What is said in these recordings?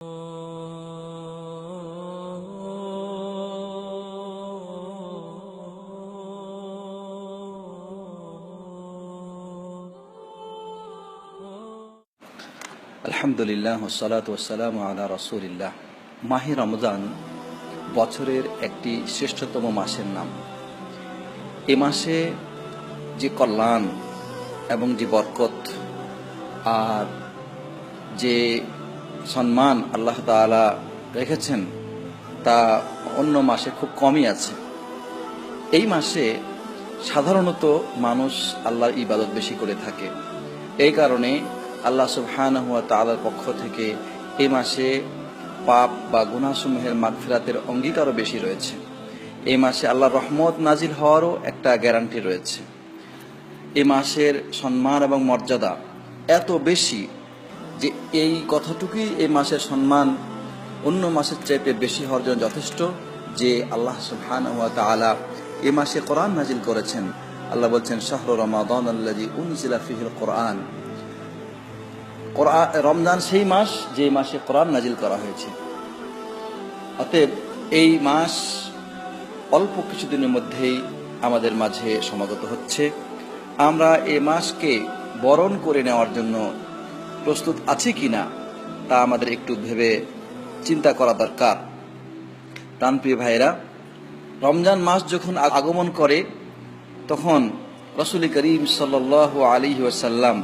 আলহামদুলিল্লাহ সালাত ওসালাম আলা রসুলিল্লাহ। মাহি রমজান বছরের একটি শ্রেষ্ঠতম মাসের নাম। এ মাসে যে কল্যাণ এবং যে বরকত আর যে সম্মান আল্লাহ তাআলা রেখেছেন, তা অন্য মাসে খুব কমই আছে। এই মাসে সাধারণত মানুষ আল্লাহর ইবাদত বেশি করে থাকে। এই কারণে আল্লাহ সুবহানাহু ওয়া তাআলার পক্ষ থেকে এই মাসে পাপ বা গুনাহসমূহের মাগফিরাতের অঙ্গীকারও বেশি রয়েছে। এই মাসে আল্লাহর রহমত নাজিল হওয়ারও একটা গ্যারান্টি রয়েছে। এই মাসের সম্মান এবং মর্যাদা এত বেশি যে এই কথাটুকুই এই মাসের সম্মান অন্য মাসের চাইতে বেশি হওয়ার জন্য যথেষ্ট যে আল্লাহ তাআলা এই মাসে কোরআন নাজিল করেছেন। আল্লাহ বলছেন, শাহরু রমাদান কোরআন। রমজান সেই মাস যে মাসে কোরআন নাজিল করা হয়েছে। অতএব এই মাস অল্প কিছুদিনের মধ্যেই আমাদের মাঝে সমাগত হচ্ছে। আমরা এ মাসকে বরণ করে নেওয়ার জন্য প্রস্তুত আছি কিনা তা আমাদের একটু ভেবে চিন্তা করা দরকার। প্রাণপ্রিয় ভাইরা রমজান মাস যখন আগমন করে, তখন রসুল করিম সাল আলী ওয়াসাল্লাম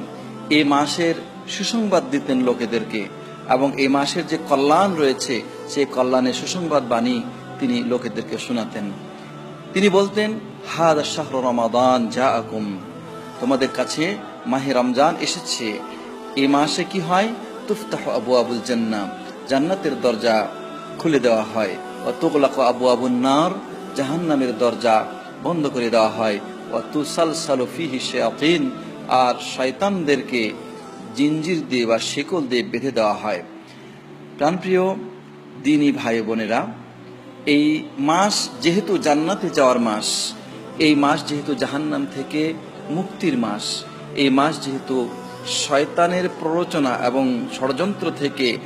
এ মাসের সুসংবাদ দিতেন লোকেদেরকে এবং এই মাসের যে কল্যাণ রয়েছে, সেই কল্যাণের সুসংবাদ বাণী তিনি লোকেদেরকে শোনাতেন। তিনি বলতেন, হাদ শাহর রমাদান যা আকুম তোমাদের কাছে মাহে রমজান এসেছে এই মাসে কি হয়? তুফতাহ আবু আবুল জান্না জান্নাতের দরজা খুলে দেওয়া হয়। ও তুগলাক আবু আবুল নার। জাহান্নামের দরজা বন্ধ করে দেওয়া হয়। ও তুসাল সালফিহি শায়াতিন। আর শয়তানদেরকে জিঞ্জির দিয়ে বা শেকল দিয়ে বেঁধে দেওয়া হয়। প্রাণপ্রিয় দিনী ভাই বোনেরা, এই মাস যেহেতু জান্নাতে যাওয়ার মাস, এই মাস যেহেতু জাহান্নাম থেকে মুক্তির মাস, এই মাস যেহেতু শয়তানের প্ররোচনা এবং ষড়যন্ত্র থেকে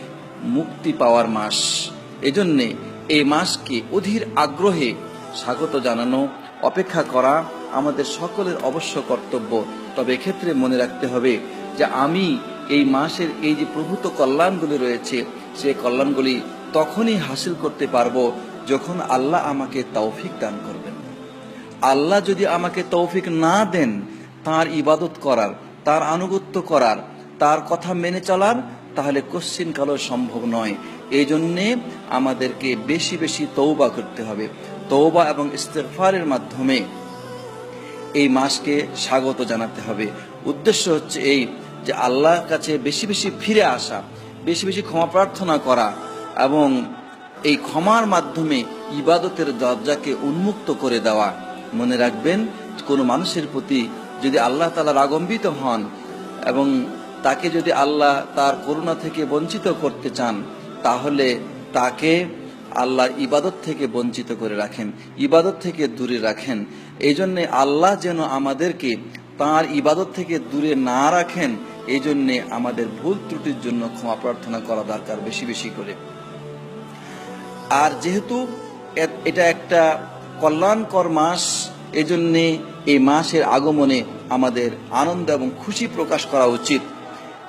মুক্তি পাওয়ার মাস। এজন্যে এই মাসকে অধীর আগ্রহে স্বাগত জানানো, অপেক্ষা করা আমাদের সকলের অবশ্য কর্তব্য। তবে এক্ষেত্রে মনে রাখতে হবে যে আমি এই মাসের এই যে প্রভূত কল্যাণগুলি রয়েছে সেই কল্যাণগুলি তখনই হাসিল করতে পারব যখন আল্লাহ আমাকে তৌফিক দান করবেন। আল্লাহ যদি আমাকে তৌফিক না দেন, তার ইবাদত করার তার আনুগত্য করার, তার কথা মেনে চলার, তাহলে কোশ্চিন কালো সম্ভব নয়। এই জন্যে আমাদেরকে বেশি বেশি তৌবা করতে হবে। তৌবা এবং ইস্তেফারের মাধ্যমে এই মাসকে স্বাগত জানাতে হবে। উদ্দেশ্য হচ্ছে এই যে আল্লাহর কাছে বেশি বেশি ফিরে আসা, বেশি বেশি ক্ষমা প্রার্থনা করা এবং এই ক্ষমার মাধ্যমে ইবাদতের দরজাকে উন্মুক্ত করে দেওয়া। মনে রাখবেন, কোনো মানুষের প্রতি যদি আল্লাহ তালা রাগম্বিত হন এবং তাকে যদি আল্লাহ তার করুণা থেকে বঞ্চিত করতে চান, তাহলে তাকে আল্লাহ ইবাদত থেকে বঞ্চিত করে রাখেন, ইবাদত থেকে দূরে রাখেন। এই জন্যে আল্লাহ যেন আমাদেরকে তার ইবাদত থেকে দূরে না রাখেন এই জন্যে আমাদের ভুল ত্রুটির জন্য ক্ষমা প্রার্থনা করা দরকার বেশি বেশি করে। আর যেহেতু এটা একটা কল্যাণকর মাস এজন্যে এই মাসের আগমনে আমাদের আনন্দ এবং খুশি প্রকাশ করা উচিত।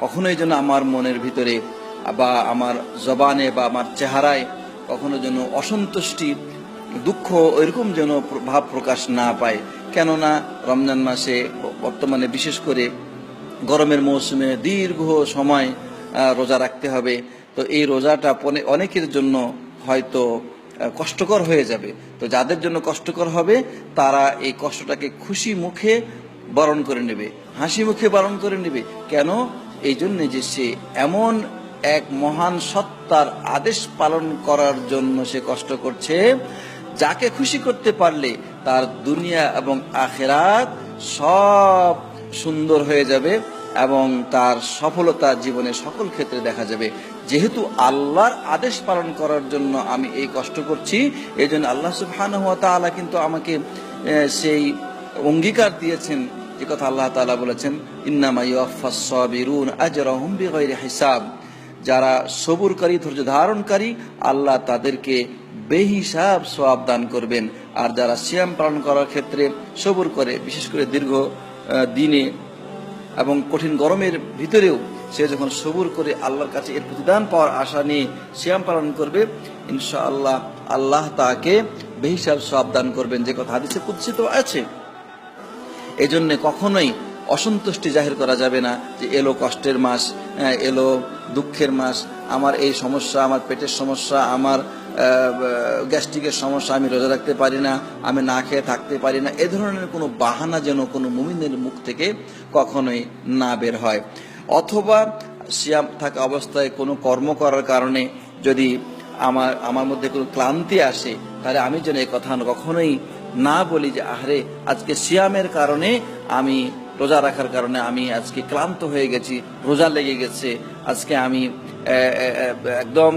কখনোই যেন আমার মনের ভিতরে বা আমার জবানে বা আমার চেহারায় কখনো যেন অসন্তুষ্টি, দুঃখ এরকম যেন ভাব প্রকাশ না পায়। কেননা রমজান মাসে বর্তমানে বিশেষ করে গরমের মৌসুমে দীর্ঘ সময় রোজা রাখতে হবে। তো এই রোজাটা অনেকের জন্য হয়তো কষ্টকর হয়ে যাবে। তো যাদের জন্য কষ্টকর হবে, তারা এই কষ্টটাকে খুশি মুখে বরণ করে নেবে। হাসি মুখে বরণ করে নেবে। কেন? এই জন্যে যে সে এমন এক মহান সত্তার আদেশ পালন করার জন্য সে কষ্ট করছে, যাকে খুশি করতে পারলে তার দুনিয়া এবং আখেরাত সব সুন্দর হয়ে যাবে। এবং তার সফলতা জীবনে সকল ক্ষেত্রে দেখা যাবে। যেহেতু আল্লাহর আদেশ পালন করার জন্য আমি এই কষ্ট করছি এই জন্য আল্লাহ সুবহানাহু ওয়া তাআলা কিন্তু আমাকে সেই অঙ্গীকার দিয়েছেন। যে কথা আল্লাহ তাআলা বলেছেন, ইন্নামা ইউয়াফফাস সাবিরুন আজরাহুম বিগয়রি হিসাব। যারা সবুরকারী, ধৈর্য ধারণকারী, আল্লাহ তাদেরকে বেহিসাব সওয়াব দান করবেন। আর যারা সিয়াম পালন করার ক্ষেত্রে সবুর করে, বিশেষ করে দীর্ঘ দিনে এবং কঠিন গরমের ভিতরেও সে যখন সবুর করে আল্লাহর কাছে এর প্রতিদান পাওয়ার আশা নিয়ে শ্যাম পালন করবে, ইনশাআল্লাহ আল্লাহ তাকে বেহিসাব সব দান করবেন, যে কথা হাদিসে কুৎসিত আছে। এই জন্য কখনোই অসন্তুষ্টি জাহির করা যাবে না যে এলো কষ্টের মাস, এলো দুঃখের মাস, আমার এই সমস্যা, আমার পেটের সমস্যা, আমার গ্যাস্ট্রিকের সমস্যা, আমি রোজা রাখতে পারি না, আমি না খেয়ে থাকতে পারি না, এ ধরনের কোনো বাহানা যেন কোনো মুমিনের মুখ থেকে কখনোই না বের হয়। অথবা সিয়াম থাকা অবস্থায় কোনো কর্ম করার কারণে যদি আমার আমার মধ্যে কোনো ক্লান্তি আসে, তাহলে আমি যেন এই কথা কখনোই না বলি যে, আহারে, আজকে সিয়ামের কারণে আমি রোজা রাখার কারণে আমি আজকে ক্লান্ত হয়ে গেছি, রোজা লেগে গেছে, আজকে আমি একদম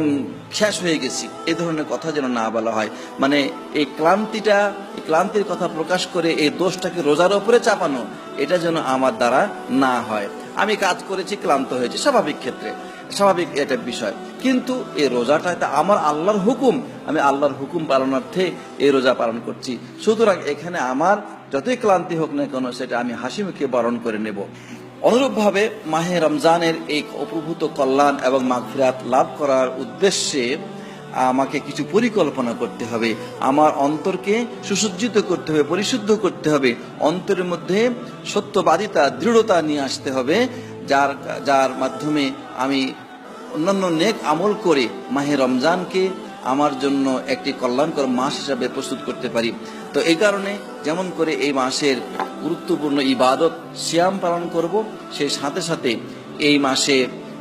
শেষ হয়ে গেছি। এই ধরনের কথা যেন না বলা হয়। মানে এই ক্লান্তিটা, এই ক্লান্তির কথা প্রকাশ করে এই দোষটাকে রোজার ওপরে চাপানো, এটা যেন আমার দ্বারা না হয়। আমি কাজ করেছি, ক্লান্ত হয়েছি, স্বাভাবিক ক্ষেত্রে। স্বাভাবিক এটা বিষয়। কিন্তু এই রোজাটা এটা আমার আল্লাহর হুকুম। আমি আল্লাহর হুকুম পালনার্থে এই রোজা পালন করছি। সুতরাং এখানে আমার যতই ক্লান্তি হোক না কেন, সেটা আমি হাসি মুখে বরণ করে নেব। অনুরূপভাবে মাহে রমজানের এই অপ্রভূত কল্যাণ এবং মাগফিরাত লাভ করার উদ্দেশ্যে আমাকে কিছু পরিকল্পনা করতে হবে। আমার অন্তরকে সুসজ্জিত করতে হবে, পরিশুদ্ধ করতে হবে। অন্তরের মধ্যে সত্যবাদিতা, দৃঢ়তা নিয়ে আসতে হবে, যার যার মাধ্যমে আমি অন্যান্য নেক আমল করে মাহে রমজানকে আমার জন্য একটি কল্যাণকর মাস হিসাবে প্রস্তুত করতে পারি। তো এই কারণে যেমন করে এই মাসের গুরুত্বপূর্ণ ইবাদত সিয়াম পালন করব। সেই সাথে সাথে এই মাসে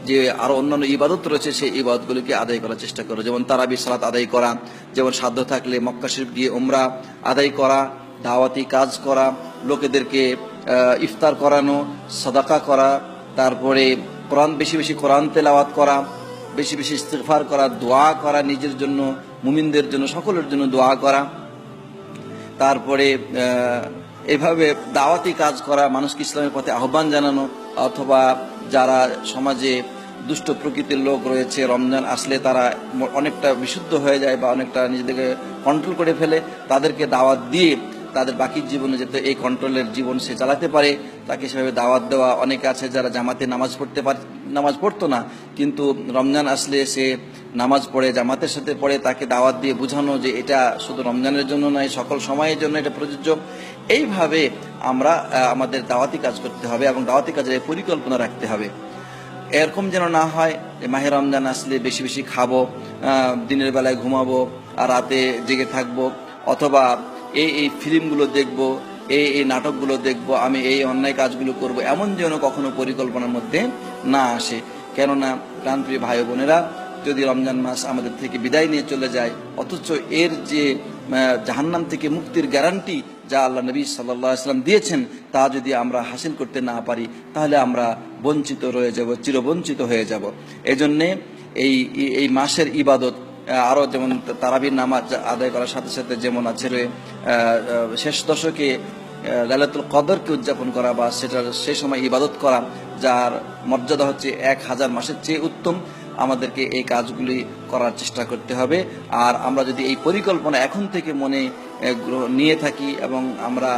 যে আরও অন্যান্য ইবাদত রয়েছে, সেই ইবাদতগুলিকে আদায় করার চেষ্টা করো যেমন তারাবি সালাত আদায় করা, যেমন সাধ্য থাকলে মক্কা শরীফ গিয়ে উমরা আদায় করা, দাওয়াতি কাজ করা, লোকেদেরকে ইফতার করানো, সাদাকা করা, তারপরে কোরআন বেশি বেশি কোরআন তেলাওয়াত করা, বেশি বেশি ইস্তেগফার করা, দোয়া করা, নিজের জন্য, মুমিনদের জন্য, সকলের জন্য দোয়া করা। তারপরে এভাবে দাওয়াতি কাজ করা, মানুষকে ইসলামের পথে আহ্বান জানানো অথবা যারা সমাজে দুষ্ট প্রকৃতির লোক রয়েছে, রমজান আসলে তারা অনেকটা বিশুদ্ধ হয়ে যায় বা অনেকটা নিজেদেরকে কন্ট্রোল করে ফেলে, তাদেরকে দাওয়াত দিয়ে তাদের বাকি জীবনে যাতে এই কন্ট্রোলের জীবন সে চালাতে পারে, তাকে সেভাবে দাওয়াত দেওয়া অনেকে আছে যারা জামাতে নামাজ পড়তে পারে, নামাজ পড়তো না, কিন্তু রমজান আসলে সে নামাজ পড়ে, জামাতের সাথে পড়ে তাকে দাওয়াত দিয়ে বোঝানো যে এটা শুধু রমজানের জন্য নয়, সকল সময়ের জন্য এটা প্রযোজ্য। এইভাবে আমরা আমাদের দাওয়াতি কাজ করতে হবে এবং দাওয়াতি কাজের পরিকল্পনা রাখতে হবে। এরকম যেন না হয় যে মাহে রমজান আসলে বেশি বেশি খাব দিনের বেলায় ঘুমাবো, আর রাতে জেগে থাকব, অথবা এই এই ফিল্মগুলো দেখব, এই এই নাটকগুলো দেখব, আমি এই অন্যায় কাজগুলো করব, এমন যেন কখনো পরিকল্পনার মধ্যে না আসে। কেননা, প্রাণপ্রিয় ভাই বোনেরা যদি রমজান মাস আমাদের থেকে বিদায় নিয়ে চলে যায়, অথচ এর যে জাহান্নাম থেকে মুক্তির গ্যারান্টি যা আল্লাহ নবী সাল্লাম দিয়েছেন, তা যদি আমরা হাসিল করতে না পারি, তাহলে আমরা বঞ্চিত রয়ে যাব, চিরবঞ্চিত হয়ে যাব। এজন্যে এই, এই- মাসের ইবাদত আরও যেমন তারাবির নামাজ আদায় করার সাথে সাথে যেমন আছে শেষ দশকে লালাতুল কদরকে উদযাপন করা বা সেটার সেই সময় ইবাদত করা, যার মর্যাদা হচ্ছে এক হাজার মাসের চেয়ে উত্তম। আমাদেরকে এই কাজগুলি করার চেষ্টা করতে হবে। আর আমরা যদি এই পরিকল্পনা এখন থেকে মনে নিয়ে থাকি এবং আমরা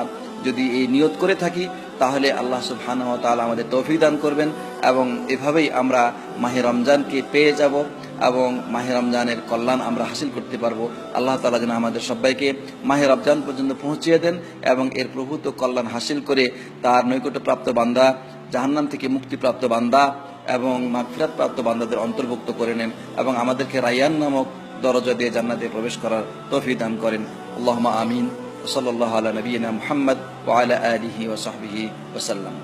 যদি এই নিয়ত করে থাকি, তাহলে আল্লাহ ওয়া তাআলা আমাদের তৌফিক দান করবেন এবং এভাবেই আমরা মাহে রমজানকে পেয়ে যাব এবং মাহে রমজানের কল্যাণ আমরা হাসিল করতে পারব। আল্লাহ তাআলা যেন আমাদের সবাইকে মাহে রমজান পর্যন্ত পৌঁছিয়ে দেন এবং এর প্রভূত কল্যাণ হাসিল করে তার নৈকট্যপ্রাপ্ত বান্দা, জাহান্নাম থেকে মুক্তিপ্রাপ্ত বান্দা এবং মাগফিরাত প্রাপ্ত বান্দাদের অন্তর্ভুক্ত করে নেন এবং আমাদেরকে রায়ান নামক দরজা দিয়ে জান্নাতে প্রবেশ করার তৌফিক দান করেন। আল্লাহুম্মা আমিন। সাল্লাল্লাহু আলা নবিয়িনা মুহাম্মদ ওয়া আলা আলিহি ওয়া সাহবিহি ওয়া সাল্লাম।